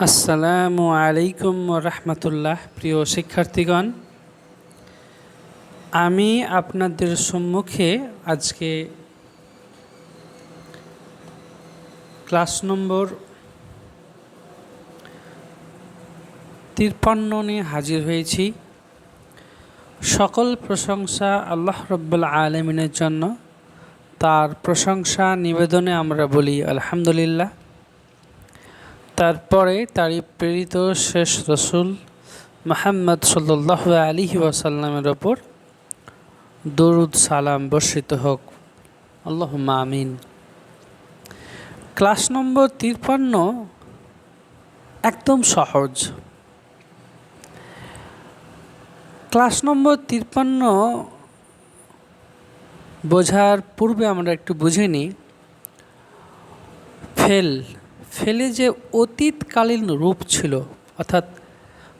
আসসালামু আলাইকুম রহমতুল্লাহ, প্রিয় শিক্ষার্থীগণ। আমি আপনাদের সম্মুখে আজকে ক্লাস নম্বর তিরপান্ন নিয়ে হাজির হয়েছি। সকল প্রশংসা আল্লাহ রব্বুল আলমিনের জন্য। তার প্রশংসা নিবেদনে আমরা বলি, আলহামদুলিল্লাহ। তারপরে তারই প্রেরিত শেষ রসুল মাহাম্মদ সাল্লাহ আলী ওয়াসাল্লামের ওপর দরুদ সালাম বর্ষিত হোক। আল্লাহ আমিন। ক্লাস নম্বর তিরপান্ন, একদম সহজ। ক্লাস নম্বর তিরপান্ন বোঝার পূর্বে আমরা একটু বুঝে নিই। ফেল। ফেলে যে অতীতকালীন রূপ ছিল, অর্থাৎ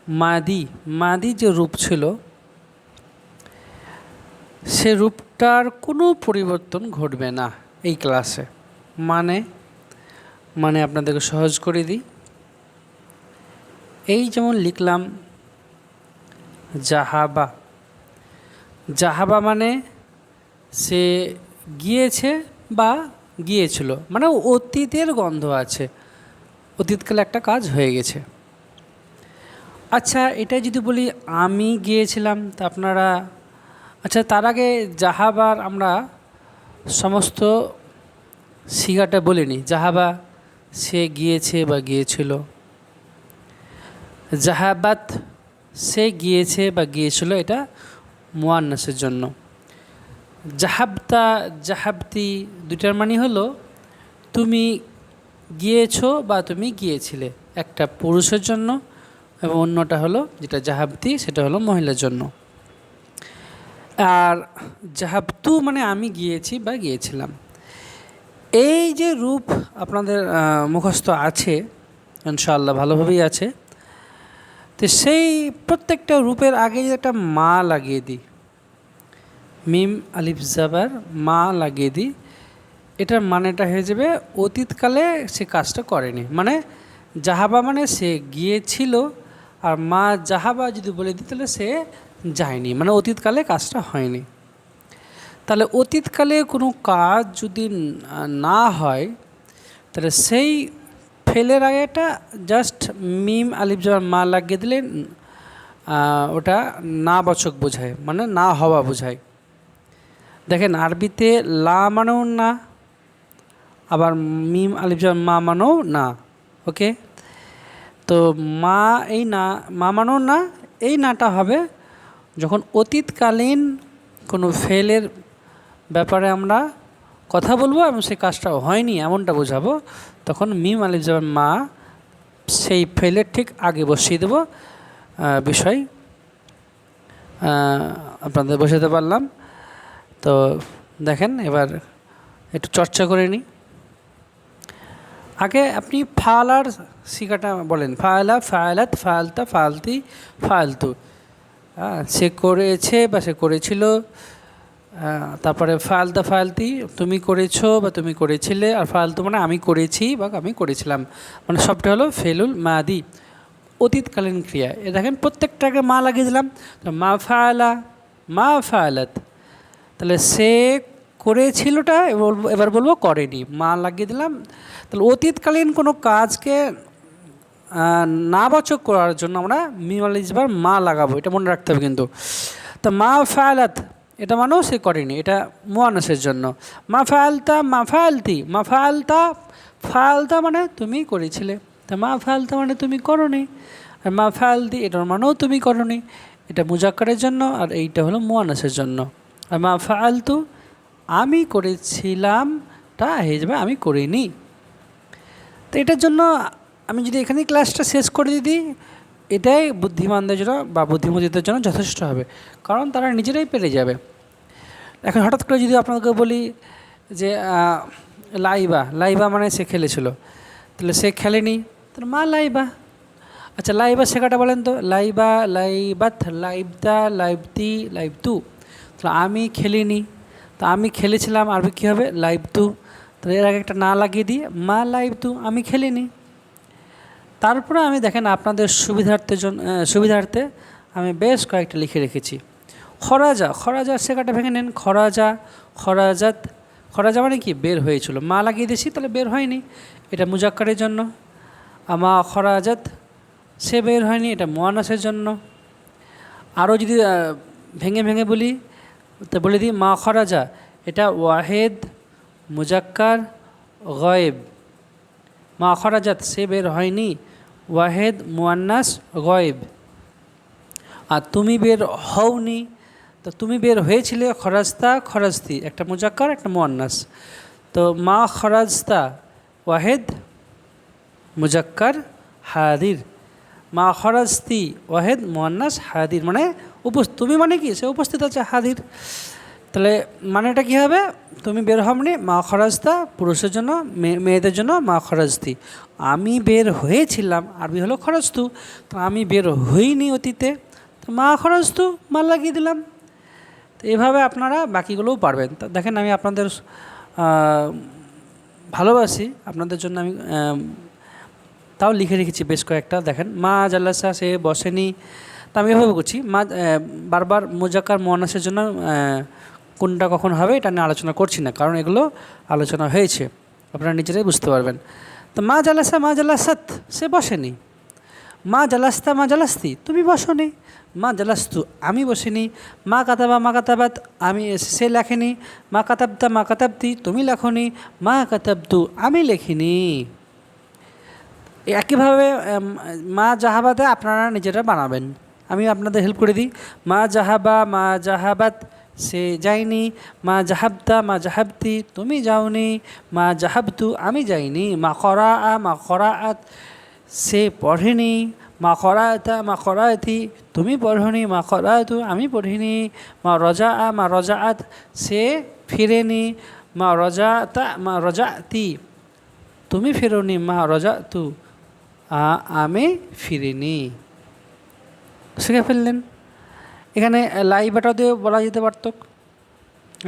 মাদি মাদি যে রূপ ছিল, সে রূপটার কোনো পরিবর্তন ঘটবে না এই ক্লাসে। মানে মানে আপনাদেরকে সহজ করে দিই। এই যেমন লিখলাম, জাহাবা। জাহাবা মানে সে গিয়েছে বা গিয়েছিল মানে অতীতের গন্ধ আছে। অতীতকালে একটা কাজ হয়ে গেছে। আচ্ছা এটা যদি বলি, আমি গিয়েছিলাম, তা আপনারা আচ্ছা তার আগে জাহাবার আমরা সমস্ত সিগাটা বলিনি। জাহাবা সে গিয়েছে বা গিয়েছিল। জাহাবাত সে গিয়েছে বা গিয়েছিল, এটা মোয়ান্নাসের জন্য। জাহাবতা, জাহাবতি দুটার মানে হলো, তুমি গিয়েছো বা তুমি গিয়েছিলে? একটা পুরুষের জন্য এবং অন্যটা হলো যেটা জাহাবতি, সেটা হলো মহিলার জন্য। আর জাহাবতু মানে আমি গিয়েছি বা গিয়েছিলাম। এই যে রূপ আপনাদের মুখস্থ আছে, ইনশাআল্লাহ ভালোভাবেই আছে। তো সেই প্রত্যেকটা রূপের আগে একটা মা লাগিয়ে দিই। মিম, আলিফ, জাবার, মা লাগিয়ে দিই। এটার মানেটা হয়ে যাবে অতীতকালে সে কাজটা করেনি। মানে জাহাবা মানে সে গিয়েছিল আর মা জাহাবা যদি বলে দিই তাহলে সে যায়নি। মানে অতীতকালে কাজটা হয়নি। তাহলে অতীতকালে কোনো কাজ যদি না হয়, তাহলে সেই ফেলের আগেটা জাস্ট মিম আলিফ জাবার মা লাগিয়ে দিলে ওটা না বচক বোঝায়। মানে না হওয়া বোঝায়। দেখেন, আরবিতে লা মানেও না আবার মিম আলিফ মা মানেও না, ওকে? তো মা এই না, মা মানেও না, এই নাটা হবে যখন অতীতকালীন কোনো ফেলের ব্যাপারে আমরা কথা বলব এবং সেই কাজটা হয়নি এমনটা বোঝাবো, তখন মিম আলিফ মা সেই ফেলের ঠিক আগে বসিয়ে দেবো বিষয় আপনাদের বসাতে পারলাম। তো দেখেন, এবার একটু চর্চা করে নিই। আগে আপনি ফালার শিকাটা বলেন ফায়লা ফায়লাত ফালতা, ফালতি, ফালতু। হ্যাঁ সে করেছে বা সে করেছিল তারপরে ফালতা, ফালতি, তুমি করেছ বা তুমি করেছিলে, আর ফালতু মানে আমি করেছি বা আমি করেছিলাম। মানে সবটা হলো ফেলুল মাদি, অতীতকালীন ক্রিয়া। এ দেখেন প্রত্যেকটাকে মা লাগিয়ে দিলাম মা ফায়লা মা ফায়লাত তাহলে সে করেছিলটা, এবার বলব করেনি। মা লাগিয়ে দিলাম। তাহলে অতীতকালীন কোনো কাজকে নাবাচক করার জন্য আমরা মিমালিজবার মা লাগাবো, এটা মনে রাখতে হবে কিন্তু। তো মা ফায়ালাত, এটা মানেও সে করেনি, এটা মোয়ানসের জন্য। মা ফায়ালতা, মা ফায়ালতি, মা ফায়ালতা ফায়ালতা মানে তুমি করেছিলে। তা মা ফায়ালতা মানে তুমি করনি, আর মা ফায়ালতি এটার মানেও তুমি করনি। এটা মুজাক্কারের জন্য, আর এইটা হলো মোয়ানসের জন্য। আর মা ফায়ালতু আমি করেছিলাম তা হয়ে যাবে, আমি করিনি। তো এটার জন্য আমি যদি এখানে ক্লাসটা শেষ করে দিই, এটাই বুদ্ধিমানদের জন্য বা বুদ্ধিমতীদের জন্য যথেষ্ট হবে। কারণ তারা নিজেরাই পেরে যাবে। এখন হঠাৎ করে যদি আপনাকে বলি যে লাইবা লাইবা মানে সে খেলেছিল। তাহলে সে খেলেনি তাহলে মা লাইবা। আচ্ছা লাইবা শেখাটা বলেন তো, লাইবা, লাইবাত লাইবতা লাইবতি, লাইবতু। তাহলে আমি খেলিনি। তা আমি খেলেছিলাম আরবি কী হবে? লাইভ তু তো এর আগে একটা না লাগিয়ে দিই মা লাইভ তু আমি খেলিনি। তারপরে আমি দেখেন আপনাদের সুবিধার্থের জন্য সুবিধার্থে আমি বেশ কয়েকটা লিখে রেখেছি। খরাজা খরাজা শেখাটা ভেঙে নেন। খরাজা, খরাজাত, খরাজা মানে কি? বের হয়েছিল। মা লাগিয়ে দিয়েছি, তাহলে বের হয়নি। এটা মুজাক্কারের জন্য। আমা খরাজাত, সে বের হয়নি, এটা মোয়ানাসের জন্য। আরও যদি ভেঙে ভেঙে বলি তো বলে দিই, মা খরাজা, এটা ওয়াহেদ, মুজাক্কার, গয়েব। মা খরাজাত, সে বের হয়নি। ওয়াহেদ, মুয়ান্নাস, গয়েব। আর তুমি বের হওনি। তো তুমি বের হয়েছিলে খরাজতা, খরাজতি, একটা মুজাক্কার, একটা মুয়ান্নাস। তো মা খরাজতা, ওয়াহেদ, মুজাক্কার, হাদির। মা খরাজতি, ওয়াহেদ, মুয়ান্নাস, হাদির মানে উপস, তুমি মানে কি? সে উপস্থিত আছে হাদির তাহলে মানেটা কী হবে? তুমি বের হবনি মা খরাজতা, পুরুষের জন্য মেয়ে- মেয়েদের জন্য, মা খরাজতি। আমি বের হয়েছিলাম, আরবি হলো খরস্তু তো আমি বের হইনি অতীতে। তো মা খরস্তু মা লাগিয়ে দিলাম। তো এভাবে আপনারা বাকিগুলোও পারবেন। তো দেখেন, আমি আপনাদের ভালোবাসি। আপনাদের জন্য আমি তাও লিখে রেখেছি বেশ কয়েকটা। দেখেন, মা জাল্লাসা, সে বসেনি। তা আমি এভাবে করছি। মা বারবার মোজাক্কার মোয়ানাসের জন্য কোনটা কখন হবে এটা নিয়ে আলোচনা করছি না, কারণ এগুলো আলোচনা হয়েছে। আপনারা নিজেরাই বুঝতে পারবেন। তো মা জালাসা, মা জালাসাত, সে বসেনি। মা জালাস্তা, মা জালাস্তি, তুমি বসনি। মা জালাস্তু, আমি বসিনি। মা কাতাবা, মা কাতাবাত, আমি সে লেখেনি। মা কাতাবতা, মা কাতাবতি, তুমি লেখনি। মা কাতাবতু, আমি লেখিনি। একইভাবে মা জাহাবাতে আপনারা নিজেরা বানাবেন। আমি আপনাদের হেল্প করে দিই। মা জাহাবা মা জাহাবাত সে যায়নি। মা জাহাবতা মা জাহাবতি তুমি যাওনি। মা জাহাবতু আমি যাইনি। মা খরা আ মা খরা আত সে পড়েনি। মা খরাতা মা খরাতি তুমি পড়নি। মা খরাতু আমি পড়িনি। মা রজা আ মা রজা আত সে ফিরেনি। মা রজা তা মা রজাতি তুমি ফেরোনি। মা রজা তু আ- আমি ফিরিনি। শিখে ফেললেন। এখানে লাইবাটা দিয়ে বলা যেতে পারত।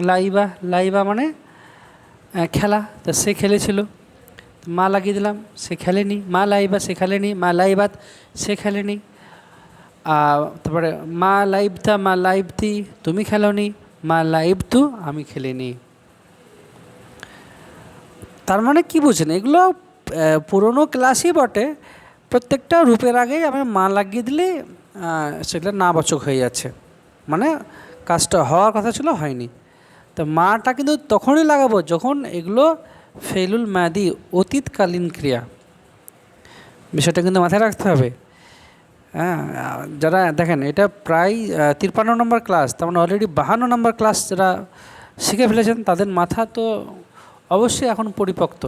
লাইবা লাইবা মানে খেলা। তা সে খেলেছিল। মা লাগিয়ে দিলাম, সে খেলেনি। মা লাইবা, সে খেলেনি। মা লাইবাত, সে খেলেনি। আর তারপরে, মা লাইবতা, মা লাইবতি, তুমি খেলোনি। মা লাইবতু, আমি খেলিনি। তার মানে কি বুঝছেন এগুলো পুরনো ক্লাসই বটে। প্রত্যেকটা রূপের আগেই আমি মা লাগিয়ে দিলে সেগুলো নাবাচক হয়ে যাচ্ছে। মানে কাজটা হওয়ার কথা ছিল, হয়নি। তো মাটা কিন্তু তখনই লাগাবো যখন এগুলো ফেলুল মাদি অতীতকালীন ক্রিয়া। বিষয়টা কিন্তু মাথায় রাখতে হবে। হ্যাঁ যারা দেখেন, এটা প্রায় তিপ্পান্ন নম্বর ক্লাস, তার মানে অলরেডি বাহান্ন নম্বর ক্লাস যারা শিখে ফেলেছেন, তাদের মাথা তো অবশ্যই এখন পরিপক্ত।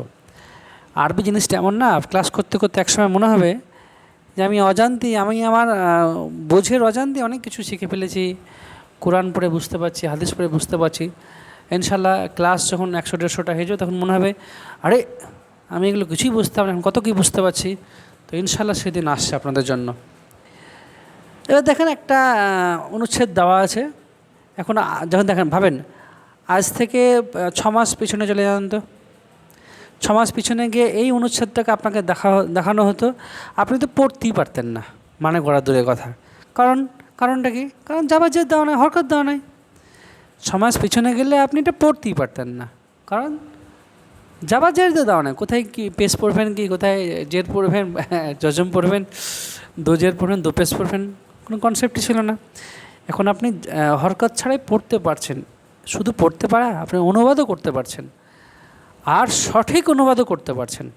আরবি জিনিসটা এমন না, ক্লাস করতে করতে একসময় মনে হবে যে আমি অজান্তি আমি আমার বোঝের অজান্তি অনেক কিছু শিখে ফেলেছি। কোরআন পড়ে বুঝতে পারছি হাদিস পড়ে বুঝতে পারছি। ইনশাল্লাহ ক্লাস যখন একশো দেড়শোটা হয়ে যাবে তখন মনে হবে আরে আমি এগুলো কিছুই বুঝতে পারি না, এখন কত কী বুঝতে পারছি? তো ইনশাল্লাহ সেদিন আসছে আপনাদের জন্য। এবার দেখেন একটা অনুচ্ছেদ দেওয়া আছে। এখন যখন দেখেন ভাবেন আজ থেকে ছ মাস পিছনে চলে যান তো? ছ মাস পিছনে গিয়ে এই অনুচ্ছেদটাকে আপনাকে দেখা দেখানো হতো। আপনি তো পড়তেই পারতেন না মানে করা দূরের কথা। কারণ, কারণটা কি? কারণ যাবার যে দেওয়া নাই, হরকত দেওয়া নাই। ছমাস পিছনে গেলে আপনি এটা পড়তেই পারতেন না। কারণ, যাবার জের দেওয়া নাই। কোথায় কি পেস পড়বেন কি? কোথায় জের পড়বেন? জজম পড়বেন? দু জের পড়বেন, দু পেস পড়বেন? কোনো কনসেপ্টই ছিল না। এখন আপনি হরকত ছাড়াই পড়তে পারছেন। শুধু পড়তে পারা, আপনি অনুবাদও করতে পারছেন। আর সঠিক অনুবাদও করতে পারছেন।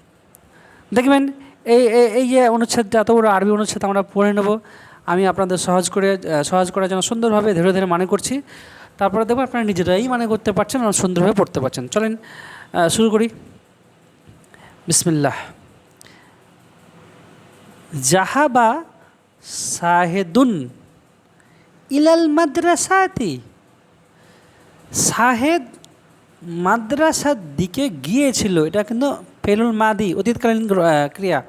দেখবেন, এই, এই- যে অনুচ্ছেদটা, এত বড় আরবি অনুচ্ছেদ আমরা পড়ে নেব। আমি আপনাদের সহজ করে সহজ করার জন্য সুন্দরভাবে ধীরে ধীরে মানে করছি। তারপরে দেখব আপনারা নিজেরাই মানে করতে পারছেন আর সুন্দরভাবে পড়তে পারছেন। চলেন শুরু করি। বিসমিল্লাহ। জাহাবা সাহেদুন ইলাল মাদ্রাসাতি। সাহেদ মাদ্রাসার দিকে গিয়েছিল, এটা কিন্তু ফেলুল মাদি অতীতকালীন ক্রিয়া।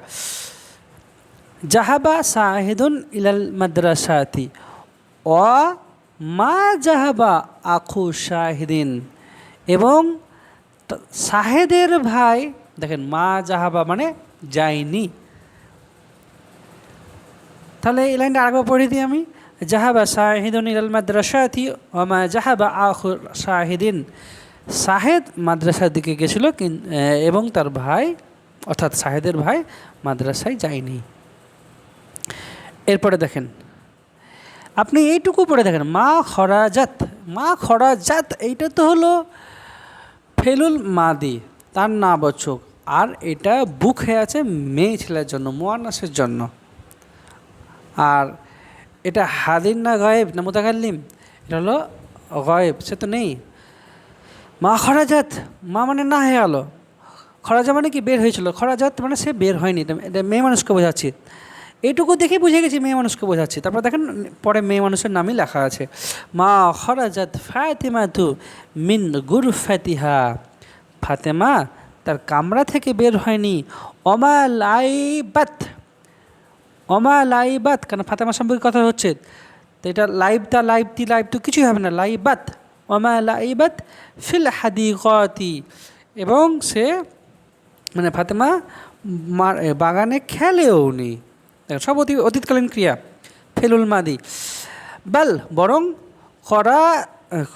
জাহাবা সাহেদুন ইলাল মাদ্রাসাতি। অ মা জাহাবা আখু শাহিদিন। এবং শাহেদের ভাই, দেখেন মা জাহাবা মানে যায়নি তাহলে এই লাইনটা আরেকবার পড়ে দিই আমি। জাহাবা শাহিদুন ইলাল মাদ্রাসাতি মা জাহাবা আখু শাহিদিন। শাহেদ মাদ্রাসার দিকে গেছিল এবং তার ভাই, অর্থাৎ শাহেদের ভাই মাদ্রাসায় যায়নি। এরপরে দেখেন, আপনি এইটুকু পড়ে দেখেন, মা খরাজাত মা খরাজাত, এইটা তো হলো ফেলুল মাদি, তার না বচক আর এটা বুক হয়ে আছে মেয়ে ছেলের জন্য মোয়ানাসের জন্য। আর এটা হাদির না গায়েব না মোতাকাল্লিম? এটা হলো গায়েব, সে তো নেই। মা খরাজাত, মা মানে না হয়ে গেলো। খরাজা মানে কি? বের হয়েছিল। খরাজাত মানে সে বের হয়নি। এটা মেয়ে মানুষকে বোঝাচ্ছি। এইটুকু দেখে বুঝে গেছি মেয়ে মানুষকে বোঝাচ্ছি। তারপর দেখেন, পরে মেয়ে মানুষের নামই লেখা আছে। মা খরাজাত ফাতেমা তু মিন গুর ফাতিহা ফাতেমা তার কামরা থেকে বের হয়নি। অমা লাইবাত অমা লাইবাত। কেন? ফাতেমা সম্পর্কে কথা হচ্ছে। তো এটা লাইভটা লাইভ তি লাইভ তো কিছুই হবে না। লাইবাত। অমা লাইবাত ফিল হাদিগতি। এবং সে মানে ফাতেমা বাগানে খেলেও নি। সব অতি, অতীতকালীন ক্রিয়া, ফেলুল মাদি। বাল, বরং করা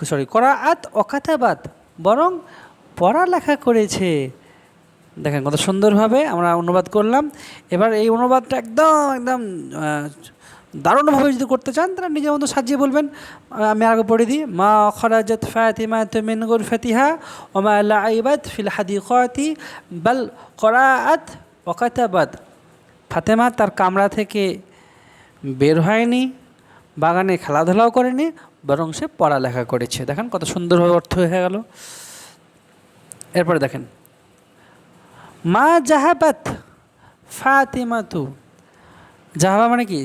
সরি করা আত অকাতাবাদ বরং পড়ালেখা করেছে। দেখেন কত সুন্দরভাবে আমরা অনুবাদ করলাম। এবার এই অনুবাদটা একদম একদম দারুণভাবে যদি করতে চান, তাহলে নিজের মতো সাজিয়ে বলবেন। আমি আগে পড়ে দিই। মা খরাজাত ফাতিমা মিন গুর ফাতিহা ওমা লাইবাত ফিল হাদিকাতি বাল করাআত ওয়াকাতাবাত ফাতেমা তার কামরা থেকে বের হয়নি, বাগানে খেলাধুলাও করেনি, বরং সে পড়ালেখা করেছে। দেখেন কত সুন্দরভাবে অর্থ হয়ে গেল। এরপরে দেখেন, মা জাহাবাত ফাতিমাতু। জাহাবা মানে কি?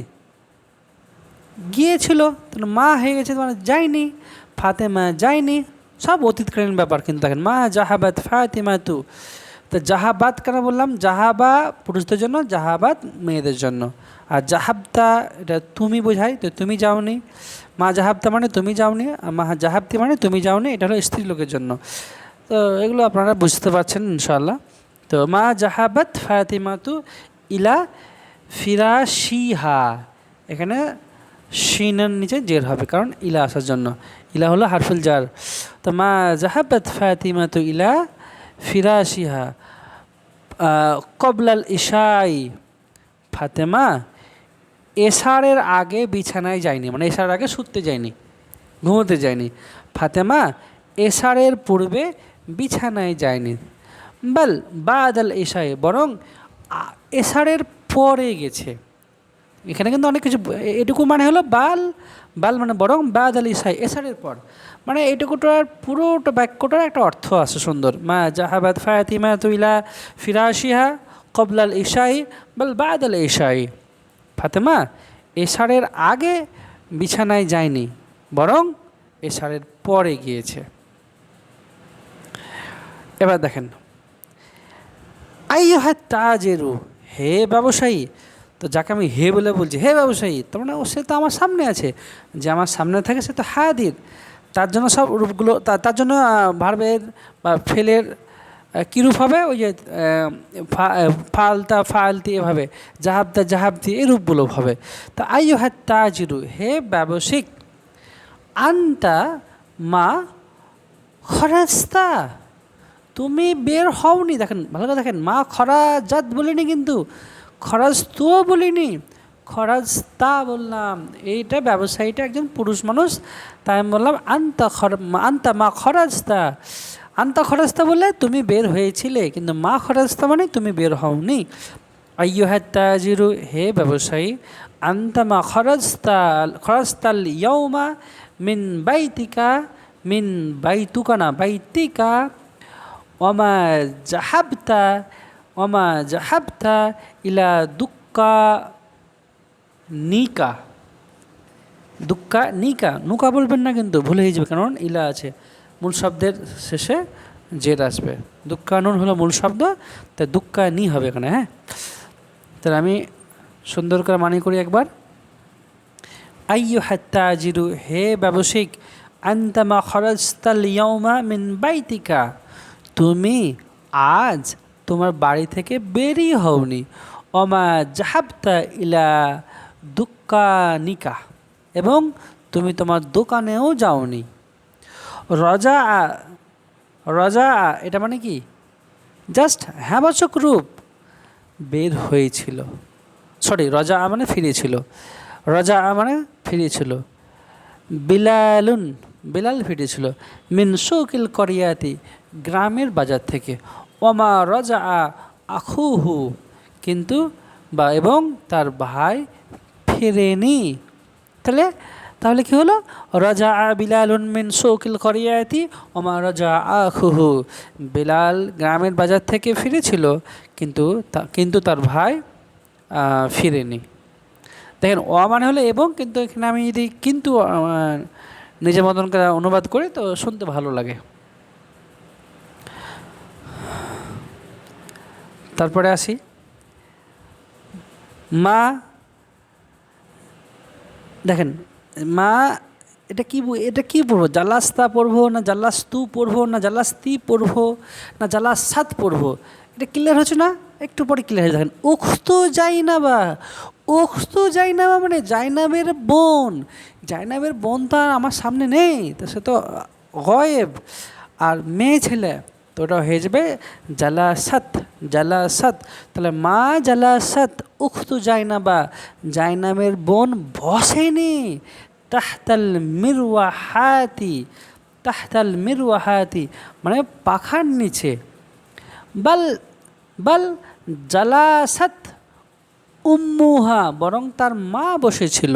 গিয়েছিল তাহলে মা হয়ে গেছে মানে যায়নি, ফাতেমা যায়নি, সব অতীতকালীন ব্যাপার কিন্তু দেখেন, মা জাহাবাদ জাহাবাত, ফাতিমাতু। তো জাহাবাত কেন বললাম? জাহাবা পুরুষদের জন্য, জাহাবাত মেয়েদের জন্য। আর জাহাবতা, এটা তুমি বোঝাই, তো তুমি যাওনি। মা জাহাবতা মানে তুমি যাওনি, আর মা জাহাবতি মানে তুমি যাওনি, এটা হলো স্ত্রী লোকের জন্য। তো এগুলো আপনারা বুঝতে পারছেন ইনশাল্লাহ তো মা জাহাবাত, ফাতিমাতু, ইলা ফিরাশিহা। এখানে শিনের নিচে জের হবে, কারণ ইলা আসার জন্য। ইলা হলো হারফুল জার। তো মা জাহাবাত ফাতিমাতু ইলা ফিরাশিহা কবলাল ইশাই। ফাতেমা এশারের আগে বিছানায় যায়নি মানে এশারের আগে শুতে যায়নি, ঘুমোতে যায়নি। ফাতেমা এশারের পূর্বে বিছানায় যায়নি। বাল বাদাল এশায় বরং এশারের পরে গেছে। এখানে কিন্তু অনেক কিছু, এটুকু মানে হলো বাল বাল মানে বরং বাদ আল ইসাই, এসারের পর। মানে এইটুকুটার পুরোটা বাক্যটার একটা অর্থ আছে সুন্দর। মা জাহাবাদ ফায়াতিমা তুইলা ফিরাশিহা কবলাল ইসাই, বাল বাদ আল ইসাই। ফাতেমা, এসারের আগে বিছানায় যায়নি, বরং এসারের পরে গিয়েছে। এবার দেখেন। আই আইহা তাজেরু, হে ব্যবসায়ী তো যাকে আমি হে বলে বলছি, হে ব্যবসায়ী তার মানে সে তো আমার সামনে আছে, যে আমার সামনে থাকে সে তো হায়াদির। তার জন্য সব রূপগুলো তার জন্য ভার্বের বা ফেলের কী রূপ হবে? ওই যে ফালতা, ফালতি এভাবে, জাহাবদা, জাহাবদি, এই রূপগুলো হবে। তা আইয়ু হ্যাঁ তাজিরু, হে ব্যবসায়িক আন্তা মা খরাস্তা, তুমি বের হওনি। দেখেন, ভালো করে দেখেন, মা খরাজাত বলিনি কিন্তু খরাজ বলিনি খরাজ তা বললাম। এইটা ব্যবসায়ীটা একজন পুরুষ মানুষ, তাই আমি বললাম, আন্তা খর, আন্তা মা খরাজতা। আন্তা খরাজতা বললে তুমি বের হয়েছিলে, কিন্তু মা খরাজতা মানে তুমি বের হওনি। আইয়ুহা তাজিরু, হে ব্যবসায়ী, আন্তা মা খরজতা, খরজতাল ইয়ৌমা মিন বাইতিকা, মিন বাইতুকা না, বাইতিকা ওমা জাহাবতা ওমা জাহাবতা ইলা দুক্কা নিকা। দুক্কা নিকা, নুকা বলবেন না কিন্তু ভুলে যাবে, কারণ ইলা আছে। মূল শব্দের শেষে জেদ আসবে। দুঃখানুন হলো মূল শব্দ, তাই দুঃখা নি হবে এখানে হ্যাঁ? তাহলে আমি সুন্দর করে মানি করি একবার। আইয়ু হাত্তাজিরু হে ব্যবসায়িক আন্তামা খরস্তাল ইয়ৌমা মিন বাইতিকা। তুমি আজ তোমার বাড়ি থেকে বেরিয়ে হওনি। অমা জাহাবতা ইলা দুক্কানিকা এবং তুমি তোমার দোকানেও যাওনি। রজা রজা, এটা মানে কি? জাস্ট হ্যাবাচক রূপ বের হয়েছিল। সরি, রজা মানে ফিরেছিল। রজা মানে ফিরেছিল। বিলালুন, বিলাল ফিরেছিল। মিন শৌকিল করিয়াতি, গ্রামের বাজার থেকে। ওমা রজা আখুহু। কিন্তু বা এবং তার ভাই ফেরেনি। তাহলে তাহলে কি হলো? রাজা আ বিলাল মিন শৌকিল করিয়াতি ওমা রাজা আখুহু। বিলাল গ্রামের বাজার থেকে ফিরেছিল, কিন্তু কিন্তু তার ভাই ফিরেনি। দেখেন, অ মানে হলো এবং, কিন্তু এখানে আমি যদি কিন্তু নিজের মতন করে অনুবাদ করি, তো শুনতে ভালো লাগে। তারপরে আসি। মা, দেখেন, মা, এটা কি এটা কি পড়ব? জালাস্তা পড়ব না জালাস্তু পড়ব না জালাস্তি পড়ব না জালাসাত পড়ব? এটা ক্লিয়ার হচ্ছে না? একটু পরে ক্লিয়ার হয়ে দেখেন উখতু জাইনাবা উখতু জাইনাবা মানে জাইনাবের বোন। জাইনাবের বোন তো আমার সামনে নেই, তো সে তো গয়েব। আর মেয়ে ছেলে ওটা হয়ে যাবে জালাসাত জালাসাত। তাহলে মা জালাসাত, উখতু জাইনাবা। জাইনাবের বোন বসেনি। তাহতাল মিরওয়াহাতি তাহতাল মিরওয়াহাতি মানে পাখার নিচে। বাল বাল জালাসাত উম্মুহা, বরং তার মা বসেছিল।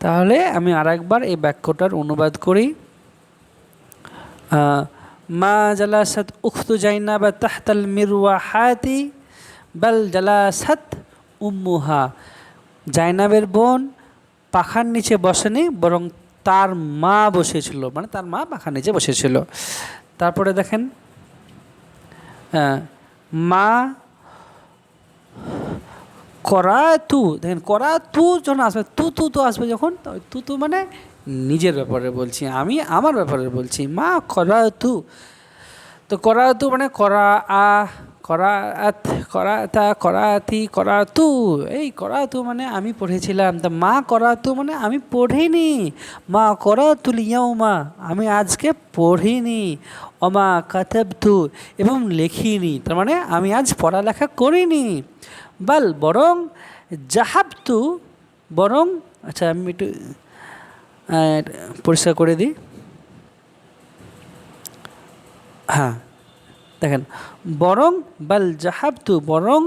তাহলে আমি আরেকবার এই বাক্যটার অনুবাদ করি। মা জালাসাত উখতু জাইনাবা তাহতাল মিরওয়াহাতি বাল জালাসাত উম্মুহা। জাইনাবের বোন পাখার নিচে বসেনি, বরং তার মা বসেছিল মানে তার মা পাখার নিচে বসেছিল। তারপরে দেখেন মা করা তু দেখেন করা তু যখন আসবে, তু তু তো আসবে যখন তু তু মানে নিজের ব্যাপারে বলছি, আমি আমার ব্যাপারে বলছি, মা করা তু তো করা তু মানে করা আ, করা আত, করা তা করা থি করা তু এই করা তু মানে আমি পড়েছিলাম। তা মা করা তু মানে আমি পড়িনি। মা করা তুলিয়াও মা আমি আজকে পড়িনি। অমা কাতাব তু এবং লিখিনি। তার মানে আমি আজ পড়ালেখা করিনি। বাল, বরং জাহাবতু, বরং আচ্ছা আমি একটু পরিষ্কার করে দিই। হ্যাঁ দেখেন, বরং বাল জাহাবতু, বরং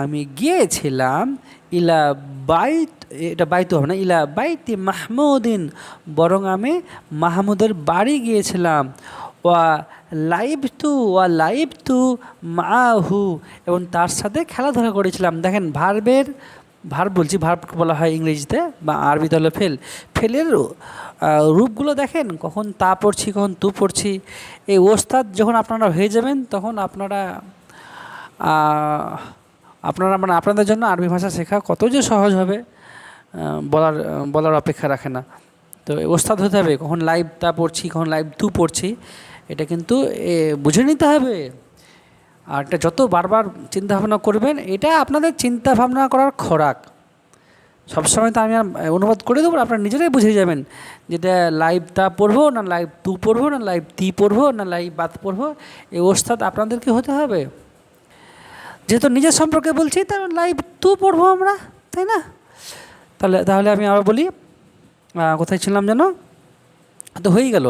আমি গিয়েছিলাম ইলা বাইত, এটা বাইতু হবে না, ইলা বাইতি মাহমুদিন, বরং আমি মাহমুদের বাড়ি গিয়েছিলাম। ওয়া লাইভ তু ওয়া লাইভ তু মাহু, এবং তার সাথে খেলাধুলা করেছিলাম। দেখেন, ভার্বের ভার বলছি ভার্ব বলা হয় ইংরেজিতে বা আরবিতে হলো ফেল ফেলের রূপগুলো দেখেন, কখন তা পড়ছি, কখন তু পড়ছি। এই ওস্তাদ যখন আপনারা হয়ে যাবেন, তখন আপনারা আপনারা মানে আপনাদের জন্য আরবি ভাষা শেখা কত যে সহজ হবে বলার বলার অপেক্ষা রাখে না। তো ওস্তাদ হতে হবে, কখন লাইভ তা পড়ছি, কখন লাইভ তু পড়ছি, এটা কিন্তু বুঝে নিতে হবে। আর এটা যত বারবার চিন্তাভাবনা করবেন, এটা আপনাদের চিন্তা ভাবনা করার খোরাক। সবসময় তো আমি অনুবাদ করে দেবো, আপনারা নিজেরাই বুঝে যাবেন যেটা লাইভ তা পড়ব, না লাইভ তু পড়ব, না লাইভ তি পড়ব, না লাইভ বাত পড়ব, এই ওস্তাদ আপনাদেরকে হতে হবে। যেহেতু নিজের সম্পর্কে বলছি তাহলে লাইভ তু পড়ব আমরা, তাই না? তাহলে তাহলে আমি আবার বলি কোথায় ছিলাম যেন? তো হয়েই গেল।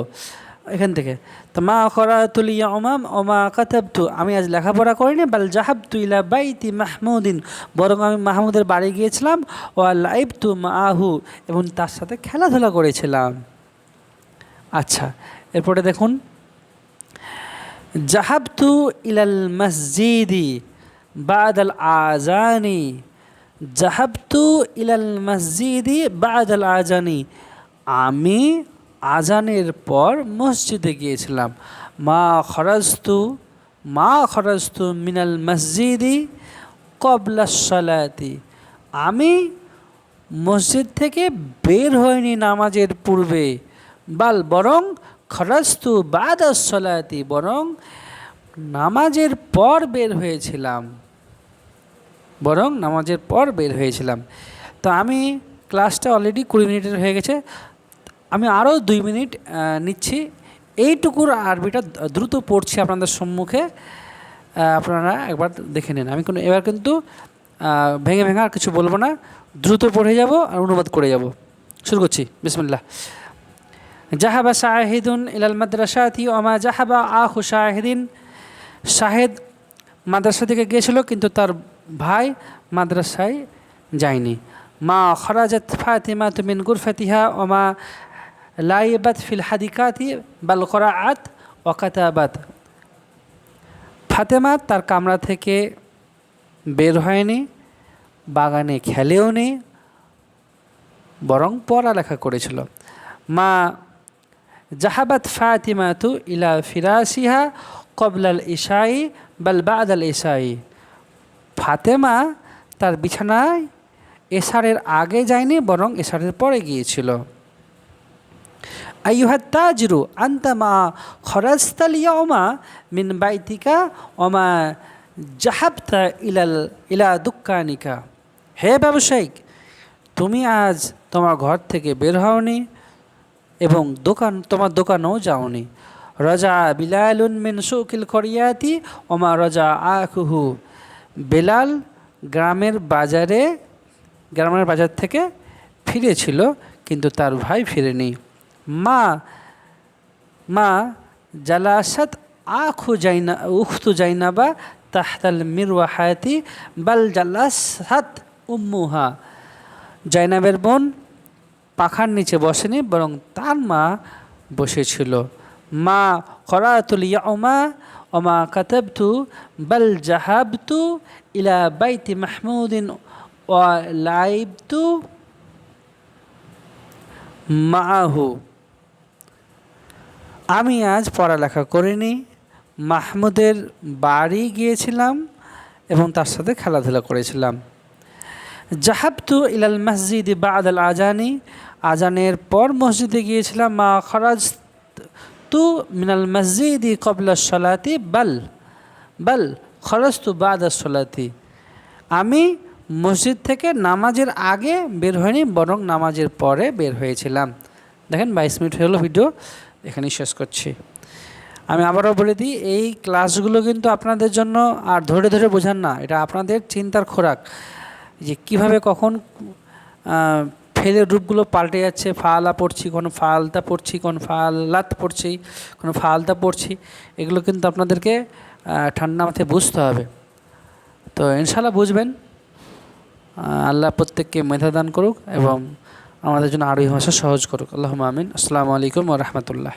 এখান থেকে। তো মা করা তুলিয়া ওমাম ওমা কাতাবতু, আমি আজ লেখাপড়া করিনি, বাল জাহাবতু ইলা বাইতি মাহমুদিন, বরং আমি মাহমুদের বাড়ি গিয়েছিলাম, ও লাইভ তু মাহু, এবং তার সাথে খেলাধুলা করেছিলাম। আচ্ছা এরপরে দেখুন। জাহাবতু ইলাল মসজিদি বাদাল আজানি জাহাবতু ইলাল মসজিদি বাদাল আজানি আমি আজানের পর মসজিদে গিয়েছিলাম। মা খরস্তু মা খরস্তু মিনাল মসজিদি কবলা সলাতি। আমি মসজিদ থেকে বের হয়নি নামাজের পূর্বে, বাল বরং খরস্তু বাদ সলাতি, বরং নামাজের পর বের হয়েছিলাম। বরং নামাজের পর বের হয়েছিলাম। তো আমি ক্লাসটা অলরেডি কুড়ি মিনিটের হয়ে গেছে। আমি আরও দুই মিনিট নিচ্ছি। এইটুকুর আরবিটা দ্রুত পড়ছি আপনাদের সম্মুখে। আপনারা একবার দেখে নিন। আমি কোনো, এবার কিন্তু ভেঙে ভেঙে আর কিছু বলব না। দ্রুত পড়ে যাব আর অনুবাদ করে যাব। শুরু করছি। বিসমিল্লাহ। জাহাবা শাহিদুন ইলাল মাদ্রাসাতি ওমা জাহাবা আহু শাহিদিন। শাহেদ মাদ্রাসা থেকে গিয়েছিল, কিন্তু তার ভাই মাদ্রাসায় যায়নি। মা খরাজাত ফাতিমা তুমিন গুরফাতিহা ওমা লাইবাত ফিল হাদিকাতি বাল করা করাআত ওকাতাবাত ফাতেমা তার কামরা থেকে বের হয়নি, বাগানে খেলেও নি, বরং পড়ালেখা করেছিল। মা জাহাবাত ফাতিমা তু ইলা ফিরাসিহা কবলাল ইশাই বাল বাদাল ইশাই। ফাতেমা তার বিছানায় এশারের আগে যায়নি, বরং এশারের পরে গিয়েছিল। আইয়ুহাত তাজরু আন্তা মা খরাস্তাল ইয়াউমা মিন বাইতিকা ওমা জাহাবতা ইলাল, ইলা দুক্কানিকা। হে ব্যবসায়িক, তুমি আজ তোমার ঘর থেকে বের হওনি এবং দোকান, তোমার দোকানেও যাওনি। রজা বিলালুন মিন সুকিল করিয়াতি ওমা রজা আকুহু বেলাল গ্রামের বাজারে, গ্রামের বাজার থেকে ফিরেছিল, কিন্তু তার ভাই ফিরেনি। মা মা জালাসাত আখু জাইনা, উখতু জাইনাবা তাহতাল মিরওয়াহাতি, বাল জালাসাত উম্মুহা। জাইনাবের বোন পাখার নিচে বসেনি, বরং তার মা বসেছিল। মা করাতুল ইয়াউমা, ওমা কাতাবতু, বাল জাহাবতু ইলা বাইতি মাহমুদিন, ওয়া লাইবতু মাহু আমি আজ পড়ালেখা করিনি, মাহমুদের বাড়ি গিয়েছিলাম এবং তার সাথে খেলাধুলা করেছিলাম। জাহাবতু ইলাল মসজিদ বাদ আল আজানি, আজানের পর মসজিদে গিয়েছিলাম, মা খরাজ তু মিনাল মসজিদ কবলা সলাতি, বাল বাল খরজ তু বাদ সলাতি। আমি মসজিদ থেকে নামাজের আগে বের হয়নি, বরং নামাজের পরে বের হয়েছিলাম। দেখেন বাইশ মিনিট হলো ভিডিও এখানেই শেষ করছি। আমি আবারও বলে দিই, এই ক্লাসগুলো কিন্তু আপনাদের জন্য আর ধরে ধরে বোঝান না, এটা আপনাদের চিন্তার খোরাক। যে কীভাবে কখন ফেলের রূপগুলো পাল্টে যাচ্ছে, ফালা পড়ছি, কোনো ফালতা পড়ছি, কোন ফালাত পড়ছি, কোনো ফালতা পড়ছি, এগুলো কিন্তু আপনাদেরকে ঠান্ডা মাথায় বুঝতে হবে। তো ইনশাল্লাহ বুঝবেন। আল্লাহ প্রত্যেককে মেধা দান করুক এবং আমাদের জন্য আরবি ভাষা সহজ করুক। আল্লাহ আমিন। আসসালামু আলাইকুম রহমতুল্লাহ।